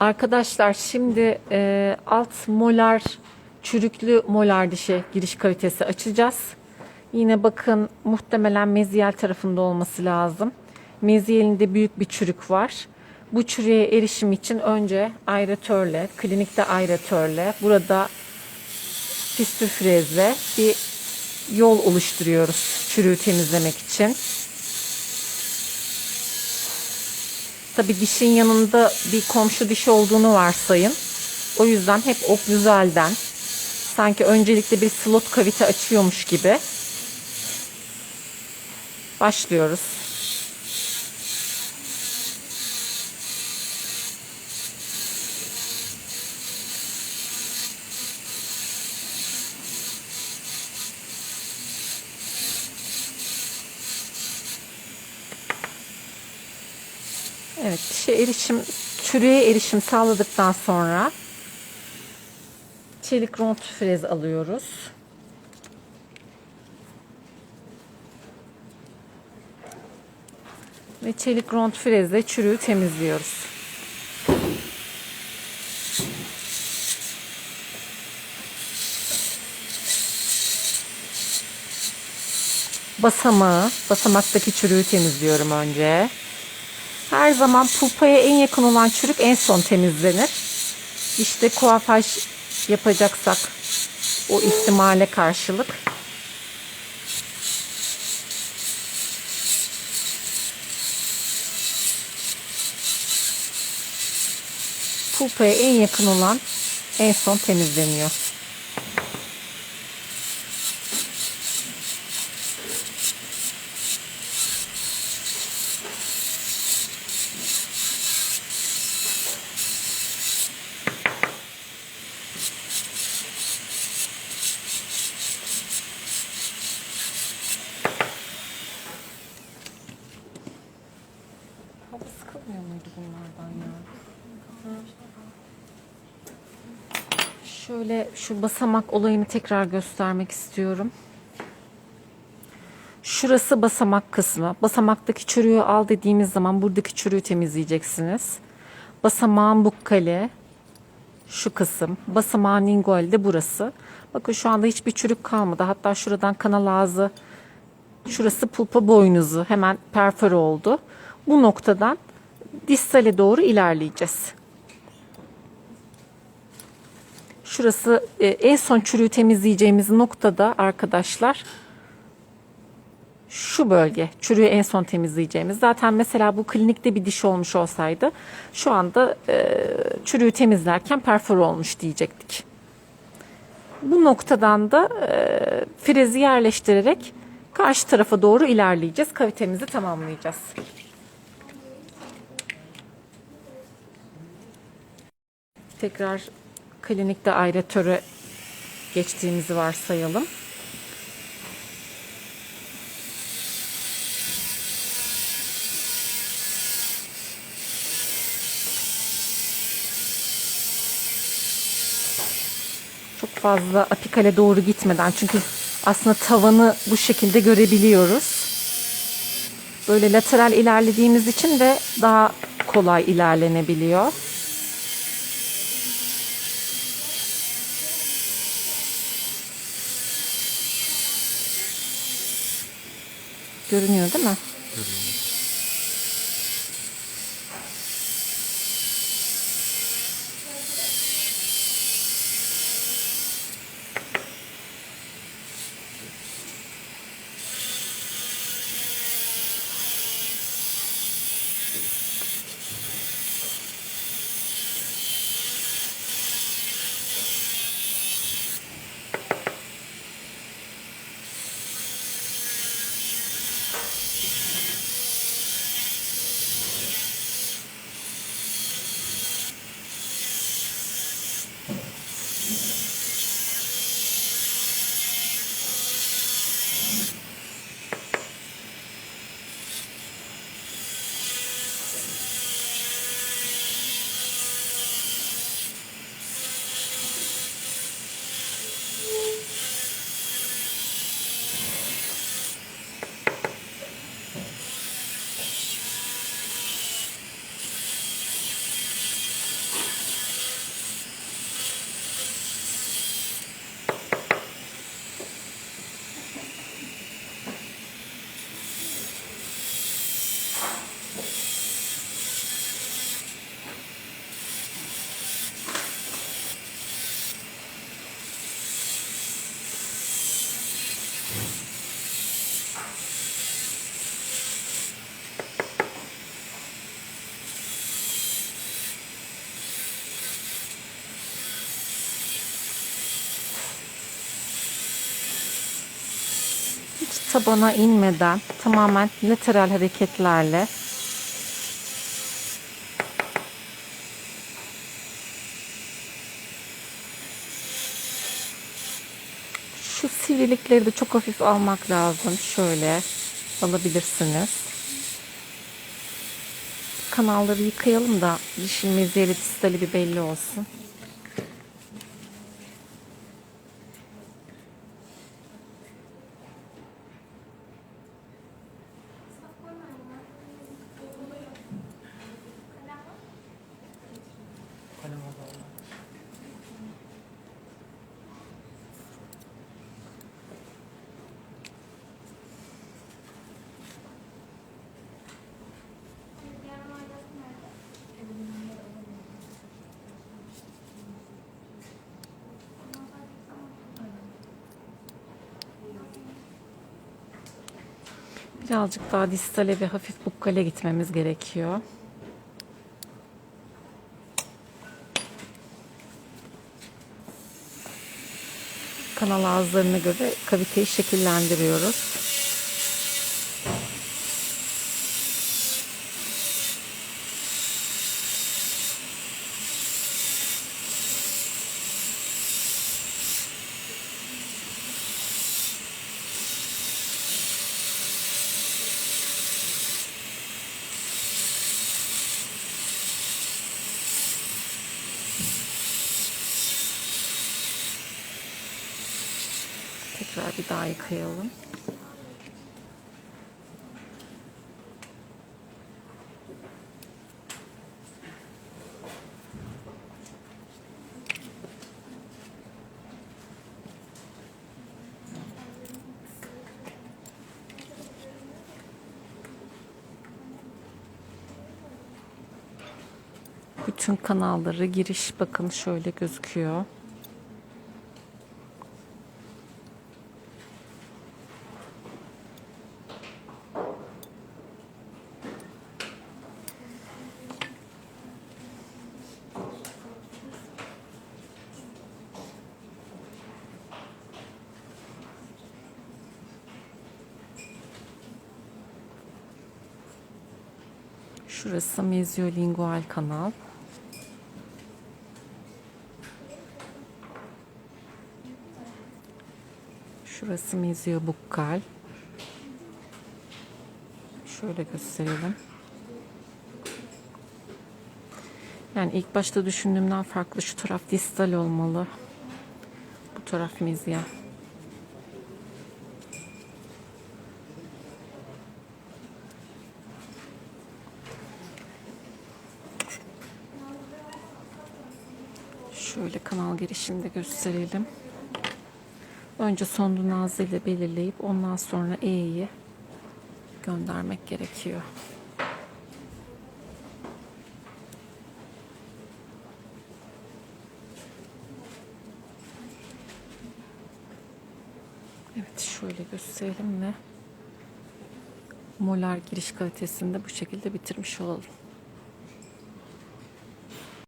Arkadaşlar şimdi e, alt molar çürüklü molar dişe giriş kalitesi açacağız. Yine bakın muhtemelen meziyel tarafında olması lazım. Meziyelinde büyük bir çürük var. Bu çürüğe erişim için önce aeratörle, klinikte aeratörle, burada fistül frezle bir yol oluşturuyoruz çürüğü temizlemek için. Tabi dişin yanında bir komşu diş olduğunu varsayın. O yüzden hep oklüzalden sanki öncelikle bir slot kavite açıyormuş gibi başlıyoruz. Evet, dişe erişim, çürüğe erişim sağladıktan sonra çelik ront frez alıyoruz. Ve çelik ront frezle çürüğü temizliyoruz. Basamağı, basamaktaki çürüğü temizliyorum önce. Her zaman pulpaya en yakın olan çürük en son temizlenir. İşte kuafaj yapacaksak o ihtimale karşılık. Pulpaya en yakın olan en son temizleniyor. Şöyle şu basamak olayını tekrar göstermek istiyorum. Şurası basamak kısmı. Basamaktaki çürüğü al dediğimiz zaman buradaki çürüğü temizleyeceksiniz. Basamağın bukkali şu kısım. Basamağın ingol de burası. Bakın şu anda hiçbir çürük kalmadı. Hatta şuradan kanal ağzı Şurası pulpa boynuzu hemen perfore oldu. Bu noktadan distale doğru ilerleyeceğiz. Şurası e, en son çürüğü temizleyeceğimiz noktada arkadaşlar şu bölge çürüğü en son temizleyeceğimiz. Zaten mesela bu klinikte bir diş olmuş olsaydı şu anda e, çürüğü temizlerken perfore olmuş diyecektik. Bu noktadan da e, frezi yerleştirerek karşı tarafa doğru ilerleyeceğiz. Kavitemizi tamamlayacağız. Tekrar klinikte aeratöre geçtiğimizi varsayalım. Çok fazla apikale doğru gitmeden çünkü aslında tavanı bu şekilde görebiliyoruz. Böyle lateral ilerlediğimiz için de daha kolay ilerlenebiliyor. Görünüyor değil mi? Tabana inmeden tamamen lateral hareketlerle şu sivrilikleri de çok hafif almak lazım. Şöyle alabilirsiniz. Kanalları yıkayalım da dişin meziyeli distali bir belli olsun. Birazcık daha distale ve hafif bukkale gitmemiz gerekiyor. Kanal ağızlarına göre kaviteyi şekillendiriyoruz. Tekrar bir daha yıkayalım. Bütün kanalları giriş bakın şöyle gözüküyor. Şurası meziolingual kanal. Şurası meziobukkal. Şöyle gösterelim. Yani ilk başta düşündüğümden farklı şu taraf distal olmalı. Bu taraf mezya. Şöyle kanal girişini de gösterelim. Önce sondu nazı ile belirleyip ondan sonra E'yi göndermek gerekiyor. Evet şöyle gösterelim ve molar giriş kalitesini de bu şekilde bitirmiş olalım.